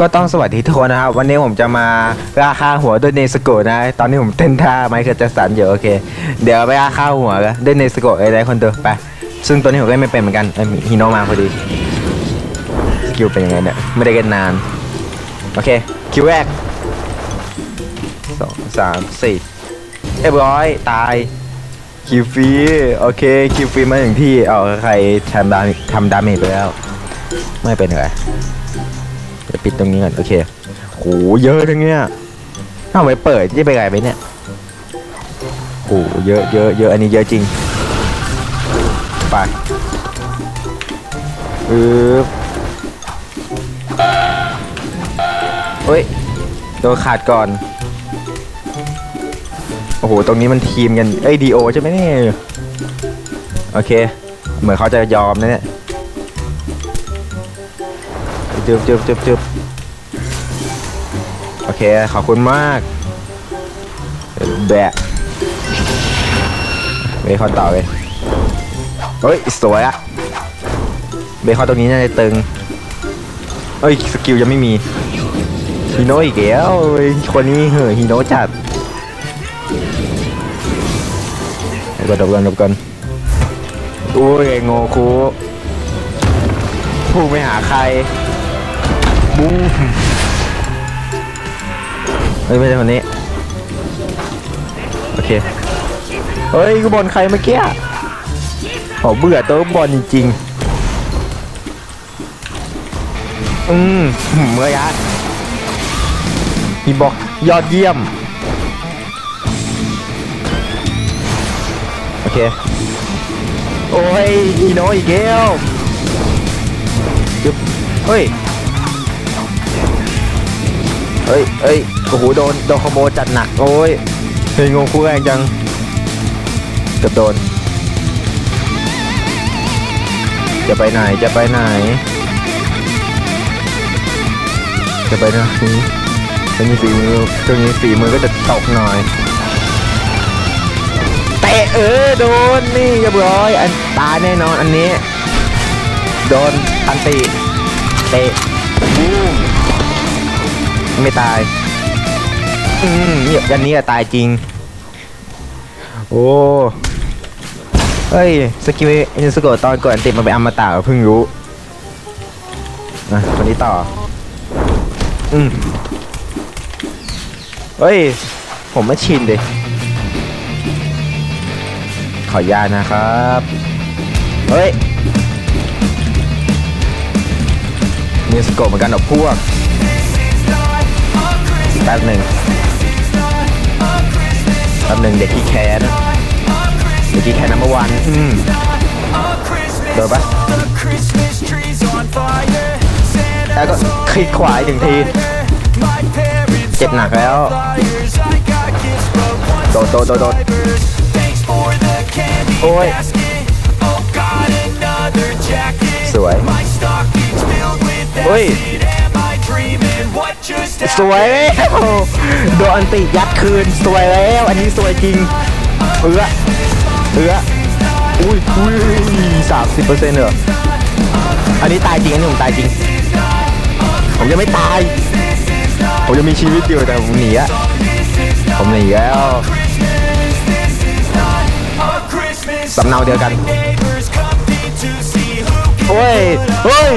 ก็ต้องสวัสดีทุกคนนะครับ วันนี้ผมจะมาราคาหัวด้วยเนสโกะนะ ตอนนี้ผมเต้นท่าไมเคิลแจ็คสันอยู่โอเค เดี๋ยวไปราคาหัวกันด้วยเนสโกะไอ้ไรคนตัวไป ซึ่งตัวนี้ผมก็ไม่เป็นเหมือนกันเอ้ยฮีโนมาพอดีสกิลเป็นยังไงเนี่ยไม่ได้กันนาน โอเค คิวแรกสองสามสี่เรียบร้อยตายคิวฟรีโอเคคิวฟรีมาถึงที่เอาใครทำดามจทำดาเมจไปแล้ว ไม่เป็นไร เดี๋ยวปิดตรงนี้ก่อนโอเคโหเยอะทั้งเนี้ยถ้าไปเปิดจะไปไงไปเนี่ยโหเยอะเยอะเยอะอันนี้เยอะจริงไปอือเฮ้ยโดนขาดก่อนโอ้โหตรงนี้มันทีมกันเอ้ยดีโอใช่ไหมเนี่ยโอเค เหมือนเขาจะยอมนะเนี่ย จึบจึบจึบจึบโอเค ขอบคุณมาก แบะเบคอนต่อเลยเฮ้ย สวยอะเบคอนตรงนี้น่าจะตึงเฮ้ย สกิลยังไม่มีฮีโน่อีกแล้วเฮ้ยคนนี้เหอฮีโน่จัดเดี๋ยวนเดี๋ยวก่อนดี๋ยวก่อนโอ้ยโงคุพุ่งไปหาใคร บูเฮ้ยไม่ใช่คนนี้ โอเค เฮ้ยกูบอลใครเมื่อกี้โอ้เบื่อตัวบอลจริงๆอืมเมื่อยะมีบอกยอดเยี่ยม โอเค โอ้ยอีโนอีกแล้วจึ๊บเฮ้ย เฮ้ยเฮ้ยโอ้โหโดนโดนขโมยจัดหนักโอ้ยเฮ้ยงงคู่แรงจังเกือบโดน จะไปไหนจะไปไหน จะไปไหนตรงนี้ฝีมือตรงนี้ฝีมือก็จะตกหน่อยเตะเออโดนนี่เรียบร้อย อันตายแน่นอนอันนี้ โดนอันติเตะบูม ไม่ตายอืมเนี่ยอันนี้อะตายจริง โอ้เฮ้ยสกิลอินสโกตอนกดอันติมันไปนอมตะเพิ่งรู้อะคนนี้ต่อ อืมเฮ้ย ผมไม่ชินดิขออนุญาตนะครับ เฮ้ยมีสโกปเหมือนกันเหรอพวก แป๊บหนึ่งแป๊บหนึ่งเด็กที่แคนเด็กที่แคนนัมเบอร์วันอืมโดนปะแล้วก็คลิกขวาอีกหนึ่งที เจ็บหนักแล้ว โดดโดดโดดโดดโอ้ย สวยเฮ้ย สวยแล้วโดนอันติยัดคืนสวยแล้ว อันนี้สวยจริง เอือเอืออุ้ยอุ้ยสามสิบเปอร์เซ็นต์เหรออันนี้ตายจริงอันนี้ผมตายจริง ผมยังไม่ตาย ผมยังมีชีวิตอยู่แต่ผมหนีอะผมหนีแล้วสำเนาเดียวกันโอ้ยเฮ้ย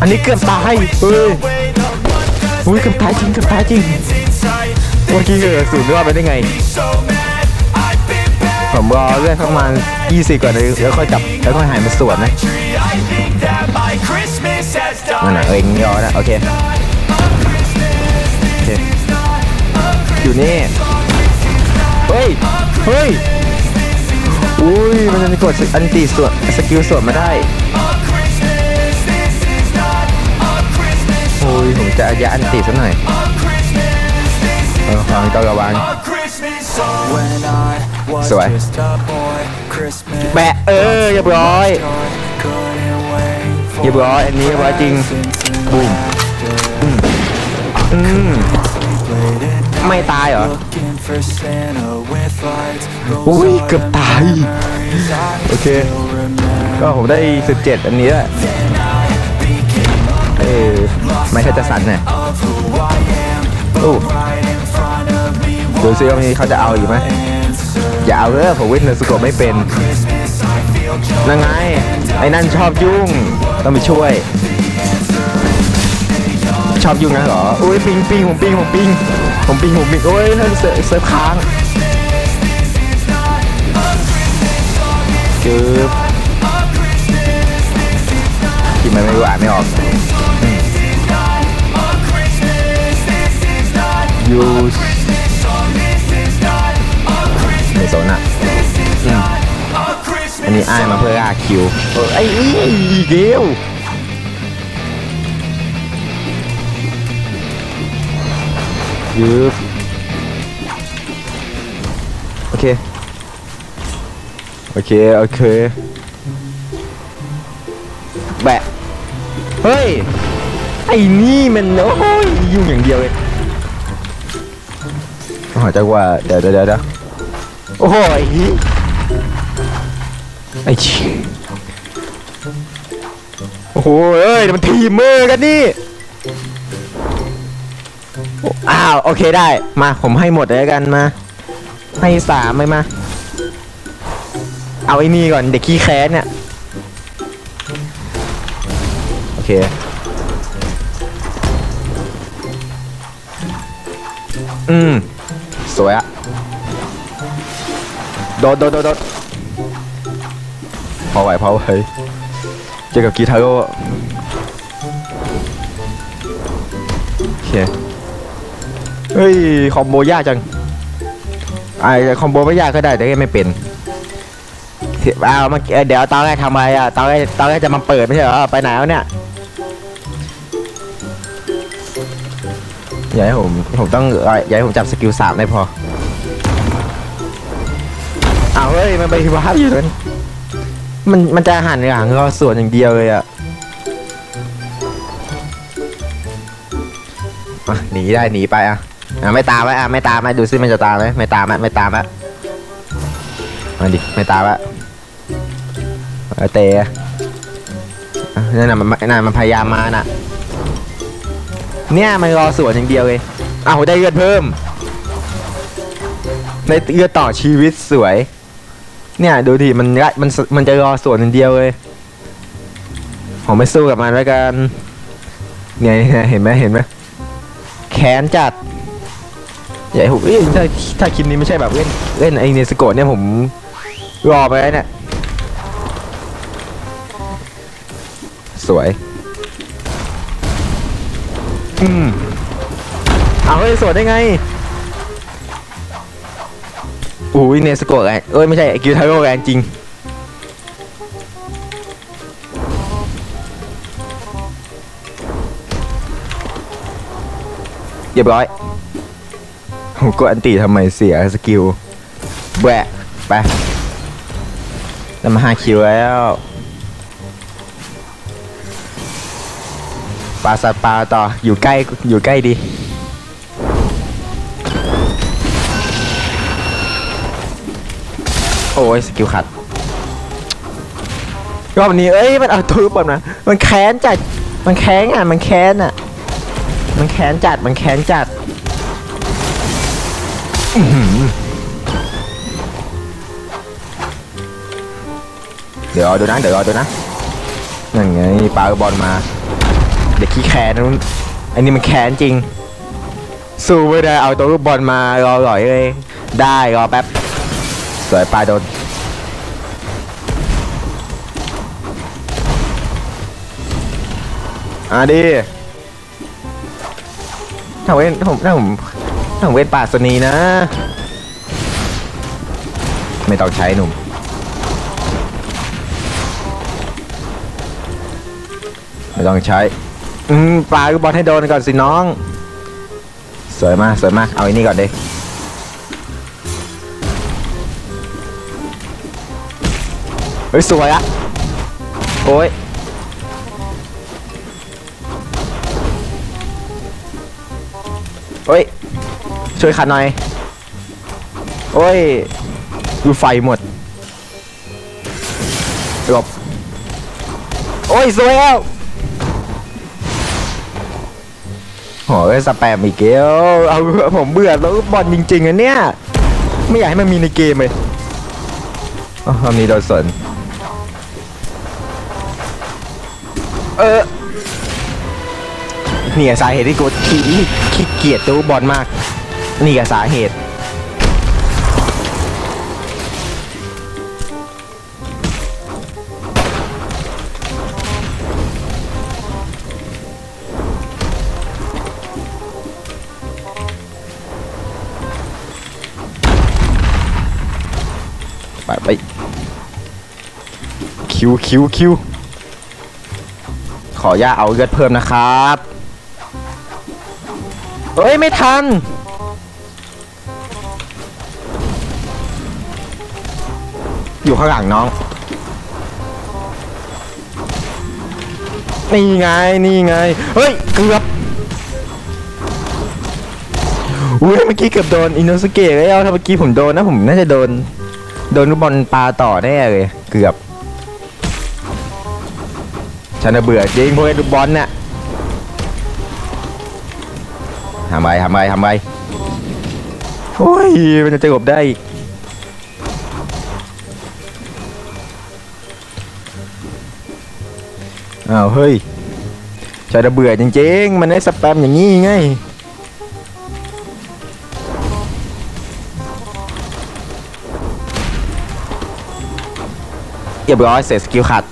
อันนี้เกือบตายเฮ้ย อุ้ยกือบตายจริงกือบตายจริงเมื่อกี้เออสูญรอดไปได้ไง ผมรอเรื่องประมาณ20 ก่อนเลยแล้วค่อยจับแล้วค่อยหายมาสวนนะนั่นน่ะเออเองยอนะโอเคโอเค อยู่นี่ เฮ้ย เฮ้ย อุ้ย มันจะกดอันตีส่วนสกิลส่วนมาได้ ยผมจะยะอันตีซะหน่อยเออฟังต้องระวังสวยแบะเออเรียบร้อยเรียบร้อยอันนี้เรียบร้อยจริงบูมอืมอืมไม่ตายเหรออุ้ยเกือบตาย โอเค ก็ผมได้ 17 อันนี้แหละเออ ไมเคิลแจ็คสันเนี่ยโอ้ดูซิว่ามีเขาจะเอาอีกไหมอย่าเอาเถอะผมเวทเนอร์สโกไม่เป็นนั่งไง ไอ้นั่นชอบยุ่ง ต้องไปช่วย ชอบยุ่งนะเหรอ อุ้ยปิงปิงผมปิงผมปิงผมปิงผมปิงโอ้ยเฮ้ยเซิร์ฟเซิร์ฟค้างจึ๊บกินมันไม่รู้อ่านไม่ออก ยูไม่สนอะอืมอันนี้อ้ายมาเพื่ออาคิวเออไอ้อีเกลยืบโอเค โอเค โอเค แบะ เฮ้ย ไอ้นี่มันโอ้ยยุ่งอย่างเดียวเลย อ๋อจังว่าเดี๋ยวเดี๋ยวเดี๋ยวโอ้โหไอ้นี่ไอ้ชิโอ้โหเอ้ยมันทีมมือกันนี่อ้าวโอเคได้มาผมให้หมดเลยกันมาให้สามเลยมา เอาไอ้นี่ก่อนเด็กขี้แค้นเนี่ยโอเคอืม สวยอะโดดโดดโดดโดดพอไหวพอไหวเจอกับกีทาโร่โอเคเฮ้ย คอมโบยากจังไอ้คอมโบไม่ยากก็ได้ แต่ก็ไม่เป็นเอามาเดี๋ยวตอนแรกทำอะไรอะตอนแรกตอนแรกจะมาเปิดไม่ใช่เหรอไปไหนแล้วเนี่ย อย่าให้ผม ผมต้องอย่าให้ผมจับสกิลสามได้พอเอาเฮ้ย มันไปวาร์ปอยู่นั้นมันมันจะหันหลังเราส่วนอย่างเดียวเลยอะอะหนีได้หนีไปอะอะไม่ตามไหมอะไม่ตามไหมดูซิมันจะตามไหมไม่ตามไหมไม่ตามไหมมาดิไม่ตามอะเอาเตะอะนั่นน่ะมันนั่นมันพยายามมาน่ะ เนี่ยมันรอสวนอย่างเดียวเลยเอาวได้เลือดเพิ่มได้เลือดต่อชีวิตสวย เนี่ยดูดิมันมันมันจะรอสวนอย่างเดียวเลยผมไม่สู้กับมันแล้วกันเนี่ยเห็นไหมเห็นไหมแขนจัดใหญ่ผมเอ้ยถ้าถ้าคลิปนี้ไม่ใช่แบบเล่นเล่นไอเนสโกะเนี่ยผมรอไปเนี่ยสวย อืมเอาเฮ้ยสวนได้ไงอุ้ยเนสโกะแรงเอ้ยไม่ใช่กิวทาโร่แรงจริงเรียบร้อยผมกดอันตีทำไมเสียสกิลแบะไปแล้วมาห้าคิวแล้ว ปลาสัตว์ปลาต่ออยู่ใกล้อยู่ใกล้ดี โอ้ยสกิลขัดรอบนี้เอ้ยมันเอาตัวแบบนะมันแค้นจัดมันแค้นอะมันแค้นอะ มันแค้นจัดมันแค้นจัดเดี๋ยวรอดูนะเดี๋ยวรอดูนะนั่นไงปลาบอลมา ด็กขี้แค้นนู้นอันนี้มันแค้นจริง สู้ไม่ได้เอาตัวลูกบอลมารอหล่อยเลย ได้รอแป๊บสวยปลาโดนอะดิถ้าเว้นผมถ้าผมถ้าผมเว้นป่าสนีนะ ไม่ต้องใช้หนุ่มไม่ต้องใช้ อืมปลาลูกบอลให้โดนก่อนสิน้อง สวยมากสวยมากเอาอันนี้ก่อนดิเฮ้ยสวยอะโอ้ยเฮ้ย ช่วยขัดหน่อย โอ้ย ดูไฟหมดหลบโอ้ย สวยแล้ว โหสแปมอีกแล้วเอาผมเบื่อแล้วบอลจริงๆอันเนี้ยไม่อยากให้มันมีในเกมเลยอ๋อมีโดนสนเออนี่สาเหตุที่กูขี้ขี้เกียจตู้บอลมาก นี่อะสาเหตุ คิวคิวคิวขอย่าเอาเลือดเพิ่มนะครับเอ้ย ไม่ทัน อยู่ข้างหลังน้อง นี่ไง นี่ไง เฮ้ย เกือบอุ้ยเมื่อกี้เกือบโดนอินโนสเกะแล้วถ้าเมื่อกี้ผมโดนนะ ผมน่าจะโดน โดนลูกบอลปลาต่อแน่เลย เกือบ ฉันน่ะเบื่อจริงพวกไอ้ลูกบอลเนี่ยทำไมทำไมทำไมโอ้ยมันจะจบได้อีกอ้าวเฮ้ยฉันน่ะเบื่อจริงๆ มันได้สแปมอย่างนี้ไงเรียบร้อยเสร็จสกิลขัด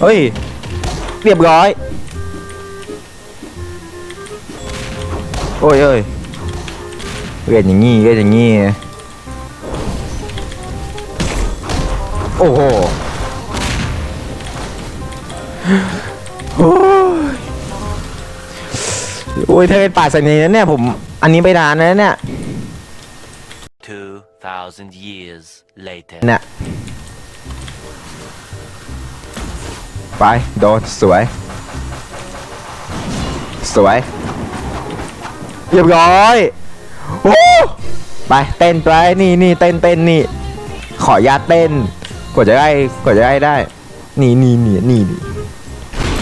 เฮ้ย เรียบร้อย โอ้ยเอ้ยเล่นอย่างงี้เล่นอย่างงี้ โอ้โหโอ้ยโอ้ยถ้าเป็นป่าสันนี้เนี่ยผม อันนี้ไปนานแล้วเนี่ย2,000 years later. เนี่ย ไป โดน สวย สวย เรียบร้อยโอ้ไป เต้นไป นี่นี่เต้นเต้นนี่ ขอญาตเต้น กว่าจะได้ กว่าจะได้ได้ นี่นี่นี่นี่นี่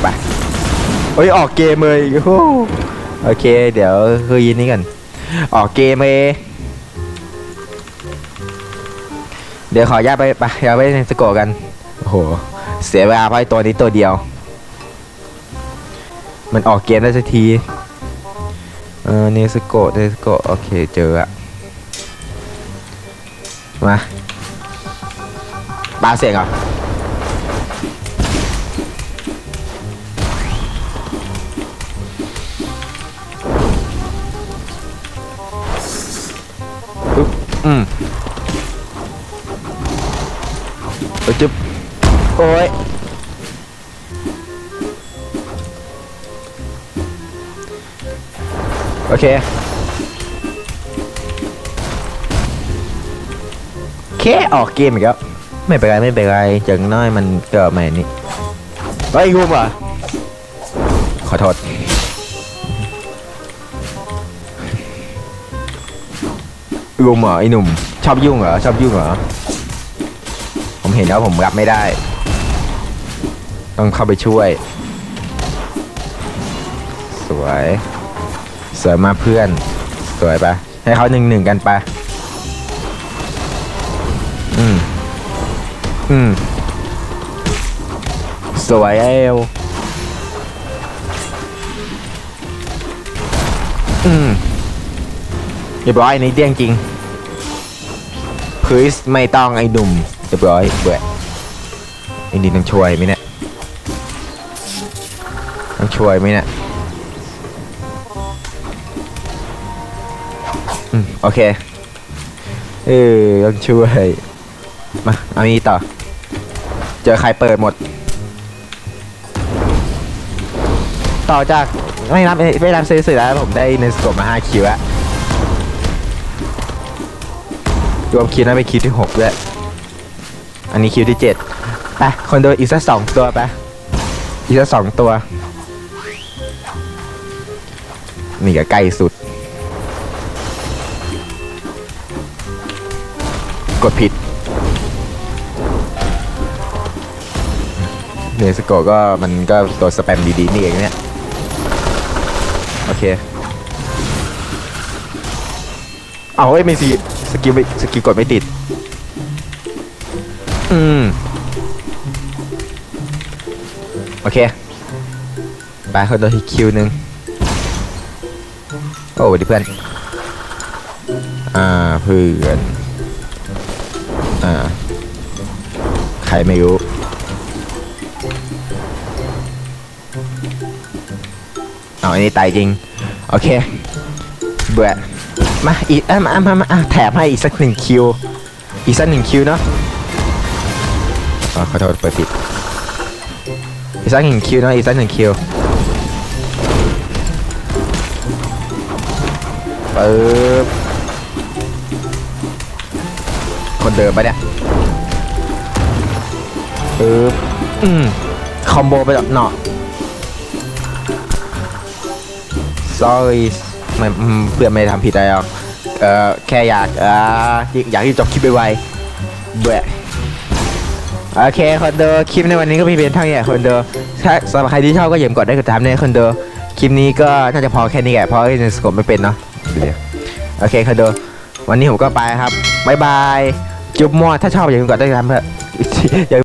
ไปเฮ้ย ออกเกมเลยโอ้โอเค เดี๋ยวคือยินนี้กัน ออกเกมเลยเดี๋ยวขออนุญาตไปไปอย่าไปสกะกัน โอ้โห เสียเวลาเพราะไอ้ตัวนี้ตัวเดียว มันออกเกมได้สักที เออเนสโกะเนสโกะโอเคเจออะมาปาเสียงเหรออุ๊บอืม โอ้ยโอเคแค่ออกเกมอีกแล้วไม่เป็นไรไม่เป็นไรอย่างน้อยมันเกิดใหม่นี่เฮ้ยกูเหรอขอโทษรุมเหรอไอ้หนุ่มชอบยุ่งเหรอชอบยุ่งเหรอผมเห็นแล้วผมรับไม่ได้ ต้องเข้าไปช่วย สวยสวยมาเพื่อน สวยปะให้เขาหนึ่งหนึ่งกันปะอืม อืม สวยเอวอืมเรียบร้อยอันนี้เดี้ยงจริงพริสไม่ต้องไอ้หนุ่มเรียบร้อยเบื่อไอ้นี่ต้องช่วยไหมเนี่ย ช่วยไหมเนี่ยอืมโอเค เออต้องช่วย มา เอานี้ต่อ เจอใครเปิดหมด ต่อจาก ไม่รับไม่รับซื้อเสร็จแล้ว ผมได้ในสกมา5คิวแล้วรวมคิวนั้นเป็นคิวที่6ด้วย อันนี้คิวที่7ไปคนดูอีกสักสองตัวไป อีกสักสองตัว นี่ก็ใกล้สุด กดผิดเนสโกก็มันก็ตัวสแปมดีๆนี่เองเนี่ย โอเค เอาเอ้ย ไม่สิ สกิลไม่สกิลกดไม่ติด อืม โอเค ไปคนตัวที่คิวหนึ่ง โอ้ดีเพื่อน อ่าเพื่อน อ่า ใครไม่รู้ เอาอันนี้ตายจริง โอเค เบื่อ มาอีกอะมามามาอะแถมให้อีกสักหนึ่งคิว อีกสักหนึ่งคิวเนาะขอโทษเปิดผิดอีกสักหนึ่งคิวเนาะอีกสักหนึ่งคิว ปึ๊บคนเดิมปะเนี่ยปึ๊บอืมคอมโบไปแบบเนาะ sorry ไม่อืมเพื่อนไม่ได้ทำผิดอะไรหรอกเอ่อแค่อยากเอ่ออยากที่จบคลิปไปไวๆเบื่อโอเคคนเดอคลิปในวันนี้ก็มีเพียงเท่านี้แหละคนเดอถ้าสำหรับใครที่ชอบก็อย่าลืมกดได้กดตามด้วยคนเดอคลิปนี้ก็น่าจะพอแค่นี้แหละเพราะเล่นสกอตไม่เป็นเนาะ เดี๋ยโอเคคนเดอวันนี้ผมก็ไปครับบ๊ายบาย จุ๊บมอถ้าชอบอย่าลืมกดได้กดตามเพื่อ